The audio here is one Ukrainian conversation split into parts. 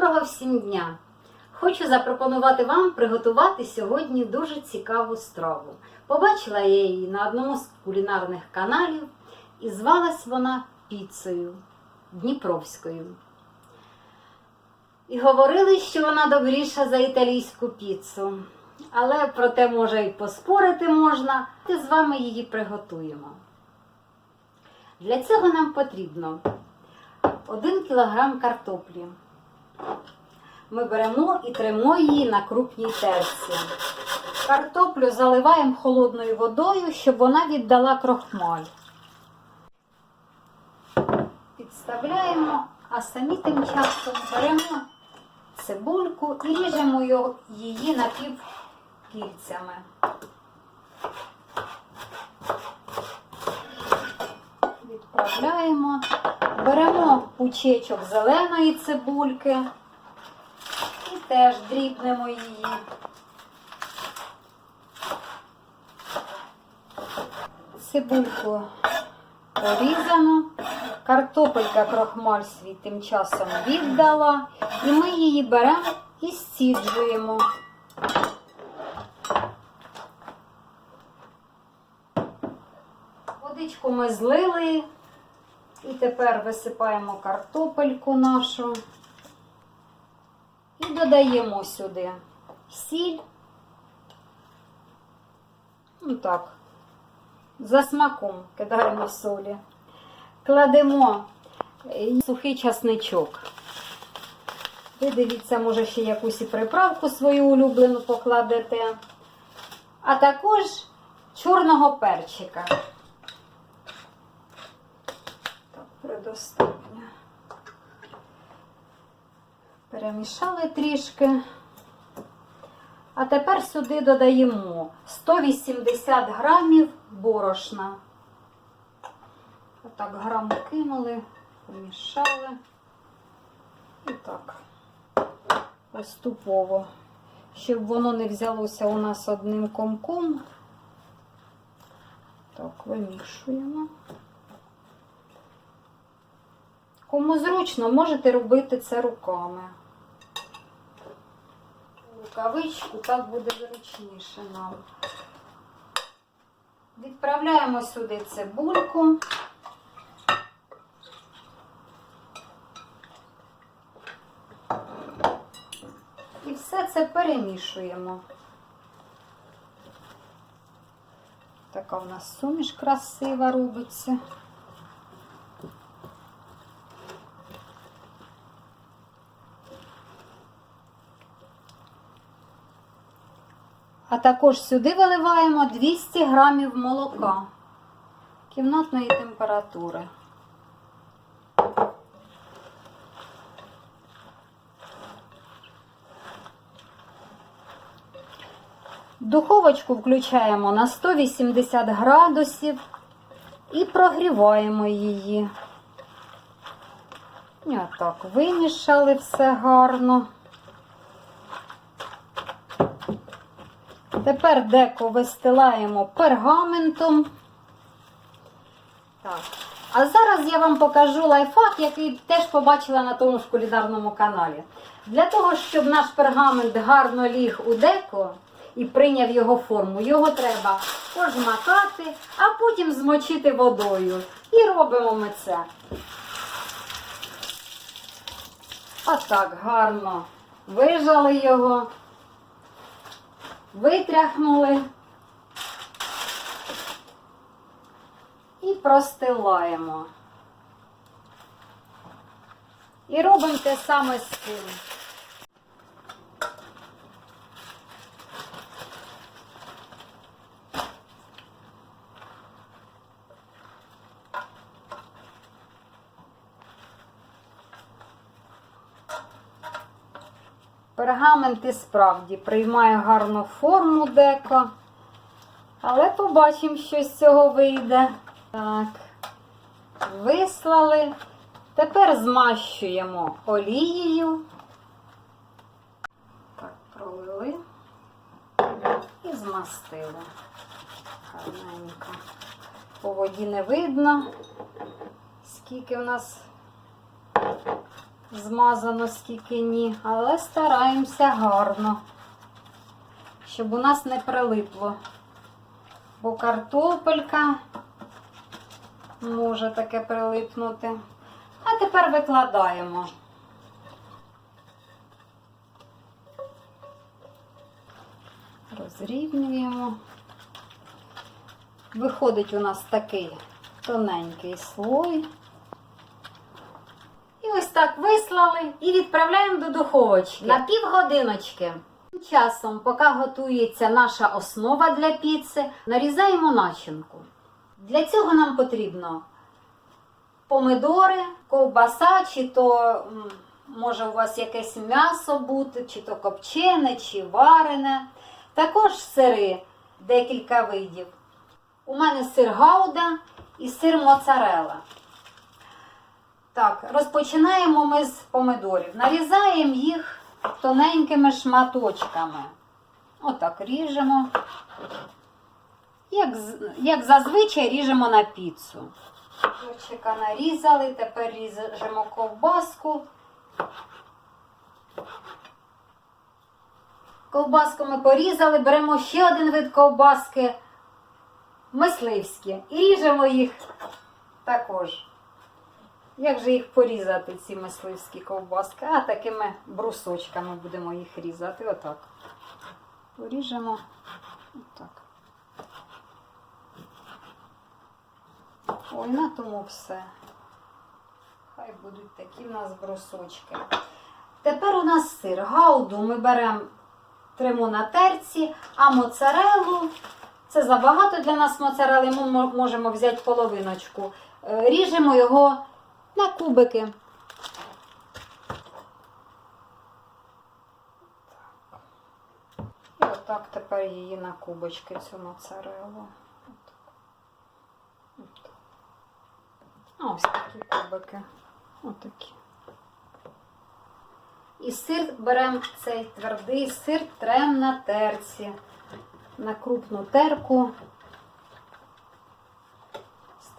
Доброго всім дня! Хочу запропонувати вам приготувати сьогодні дуже цікаву страву. Побачила я її на одному з кулінарних каналів і звалась вона піцею Дніпровською. І говорили, що вона добріша за італійську піцу. Але про те, може, і поспорити можна, і з вами її приготуємо. Для цього нам потрібно 1 кг картоплі. Ми беремо і тремо її на крупній терці. Картоплю заливаємо холодною водою, щоб вона віддала крохмаль. Підставляємо, а самі тим часом беремо цибульку і ріжемо її напівкільцями. Відправляємо, беремо пучечок зеленої цибульки і теж дрібнемо її. Цибульку порізано, картопелька крохмаль свій тим часом віддала, і ми її беремо і стіджуємо. Водичку ми злили, і тепер висипаємо картопельку нашу і додаємо сюди сіль. Ну так, за смаком кидаємо солі. Кладемо е, сухий часничок. Ви дивіться, може, ще якусь і приправку свою улюблену покладете. А також чорного перчика. Так. Перемішали трішки. А тепер сюди додаємо 180 грамів борошна. Отак грам кинули, помішали. І так, поступово, щоб воно не взялося у нас одним комком. Так, вимішуємо. Кому зручно, можете робити це руками. Рукавичку так буде зручніше нам. Відправляємо сюди цибульку. І все це перемішуємо. Така в нас суміш красива робиться. А також сюди виливаємо 200 грамів молока кімнатної температури. Духовочку включаємо на 180 градусів і прогріваємо її. І отак вимішали все гарно. Тепер деко вистилаємо пергаментом. Так. А зараз я вам покажу лайфхак, який теж побачила на тому ж кулінарному каналі. Для того, щоб наш пергамент гарно ліг у деко і прийняв його форму, його треба пожмакати, а потім змочити водою. І робимо ми це. Отак гарно вижали його витряхнули і простилаємо. І робимо те саме з цим. Пергамент і справді приймає гарну форму деко. Але побачимо, що з цього вийде. Так, вислали. Тепер змащуємо олією. Так, пролили і змастили. Гарненько. По воді не видно, скільки в нас змазано, скільки ні, але стараємося гарно, щоб у нас не прилипло. Бо картопелька може таке прилипнути. А тепер викладаємо. Розрівнюємо. Виходить у нас такий тоненький слой. Так вислали і відправляємо до духовочки на півгодиночки. Тим часом, поки готується наша основа для піци, нарізаємо начинку. Для цього нам потрібно помидори, ковбаса, чи то може у вас якесь м'ясо бути, чи то копчене, чи варене. Також сири, декілька видів. У мене сир гауда і сир моцарелла. Так, розпочинаємо ми з помидорів. Нарізаємо їх тоненькими шматочками. Отак ріжемо. Як, як зазвичай ріжемо на піцу. Перчика нарізали, тепер ріжемо ковбаску. Ковбаску ми порізали, беремо ще один вид ковбаски мисливські і ріжемо їх також. Як же їх порізати, ці мисливські ковбаски? А такими брусочками будемо їх різати. Отак. Поріжемо. Отак. Ой, на тому все. Хай будуть такі в нас брусочки. Тепер у нас сир. Гауду ми беремо тримо на терці, а моцарелу це забагато для нас моцарели, ми можемо взяти половиночку. Е, Ріжемо його на кубики. І отак тепер її на кубочки, цю моцарелу. Ось такі кубики. Отакі. І сир беремо цей твердий сир, трем на терці, на крупну терку.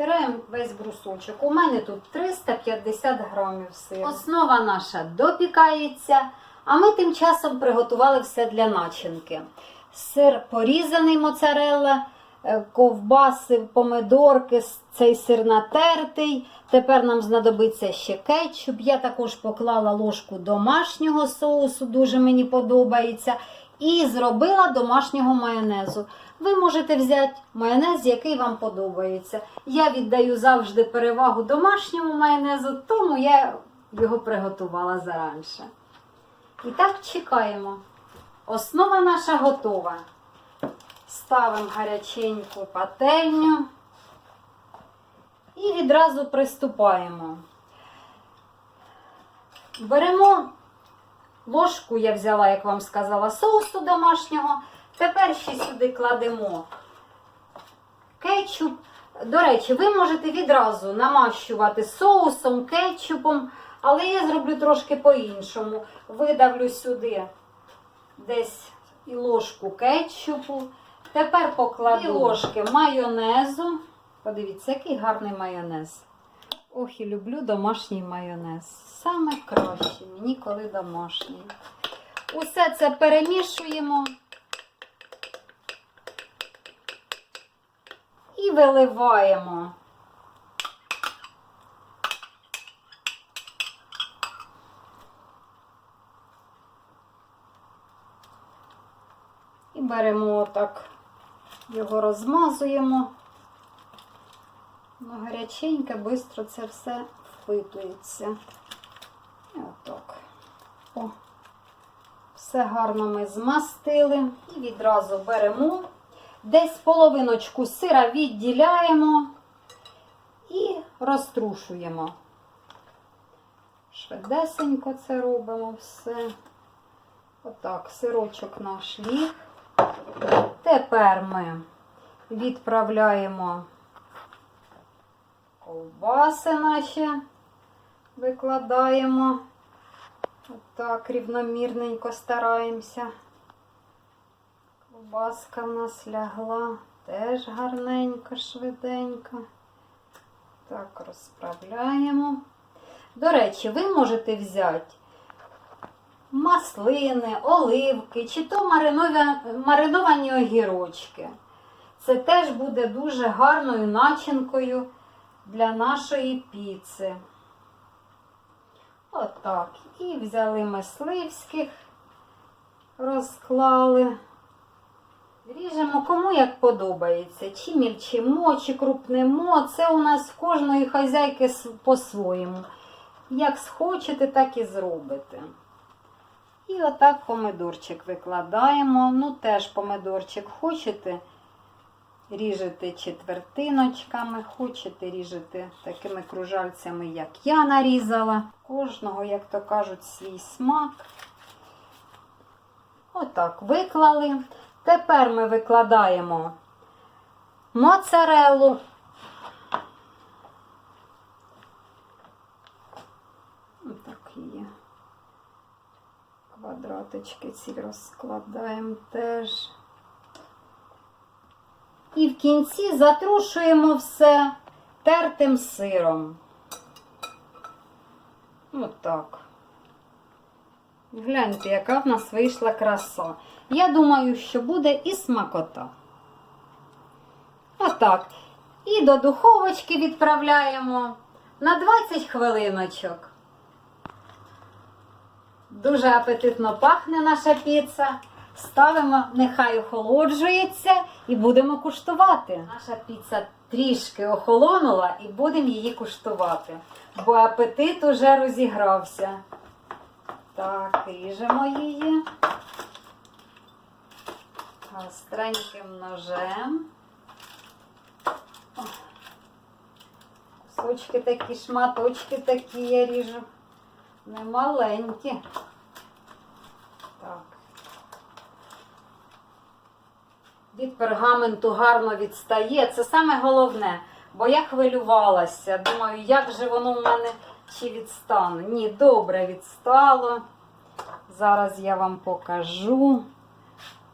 Стираємо весь брусочок. У мене тут 350 грамів сиру. Основа наша допікається, а ми тим часом приготували все для начинки. Сир порізаний моцарелла, е, ковбаси, помидорки, цей сир натертий. Тепер нам знадобиться ще кетчуп. Я також поклала ложку домашнього соусу, дуже мені подобається. І зробила домашнього майонезу. Ви можете взяти майонез, який вам подобається. Я віддаю завжди перевагу домашньому майонезу, тому я його приготувала заранше. І так чекаємо. Основа наша готова. Ставимо гаряченьку пательню і відразу приступаємо. Беремо ложку, я взяла, як вам сказала, соусу домашнього. Тепер ще сюди кладемо кетчуп. До речі, ви можете відразу намащувати соусом, кетчупом, але я зроблю трошки по-іншому. Видавлю сюди десь і ложку кетчупу. Тепер покладу дві ложки майонезу. Подивіться, який гарний майонез. Ох, і люблю домашній майонез. Саме краще мені коли домашній. Усе це перемішуємо. І виливаємо. І беремо отак, його розмазуємо. Ну, гаряченьке, швидко це все впитується. Отак. О. Все гарно ми змастили. І відразу беремо. Десь половиночку сира відділяємо і розтрушуємо. Швидесенько це робимо все. Отак, сирочок наш ліг. Тепер ми відправляємо ковбаси наші, викладаємо. Отак рівномірненько стараємося. Ковбаска в нас лягла теж гарненько, швиденько. Так, розправляємо. До речі, ви можете взяти маслини, оливки, чи то мариновані огірочки. Це теж буде дуже гарною начинкою для нашої піци. Отак. І взяли мисливських, розклали. Ріжемо кому як подобається. Чи мільчимо, чи крупнемо. Це у нас в кожної хазяйки по-своєму. Як схочете, так і зробите. І отак помидорчик викладаємо. Ну, теж помидорчик хочете, ріжете четвертиночками, хочете ріжете такими кружальцями, як я нарізала. Кожного, як то кажуть, свій смак. Отак виклали. Тепер ми викладаємо моцарелу. Отак є. Квадратички ці розкладаємо теж. І в кінці затрушуємо все тертим сиром. Отак. Гляньте, яка в нас вийшла краса. Я думаю, що буде і смакота. Отак. І до духовочки відправляємо на 20 хвилиночок. Дуже апетитно пахне наша піца. Ставимо, нехай охолоджується і будемо куштувати. Наша піца трішки охолонула і будемо її куштувати, бо апетит уже розігрався. Так, ріжемо її гостреньким ножем. Кусочки такі, шматочки такі я ріжу. Немаленькі. Так. Від пергаменту гарно відстає. Це саме головне, бо я хвилювалася. Думаю, як же воно в мене чи відстане. Ні, добре відстало. Зараз я вам покажу.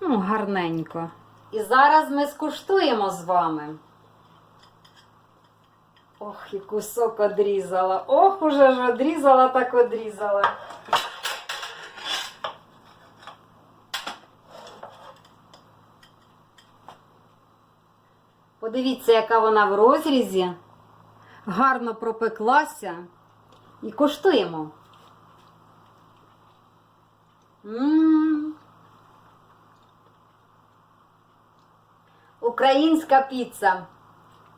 Ну, гарненько. І зараз ми скуштуємо з вами. Ох, і кусок одрізала. Ох, уже ж одрізала, так одрізала. Подивіться, яка вона в розрізі. Гарно пропеклася. І куштуємо. М. Українська піца.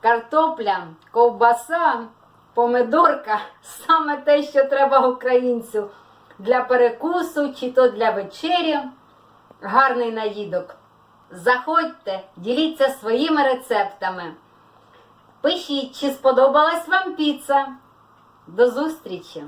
Картопля, ковбаса, помидорка саме те, що треба українцю для перекусу чи то для вечері. Гарний наїдок. Заходьте, діліться своїми рецептами. Пишіть, чи сподобалась вам піца. До зустрічі!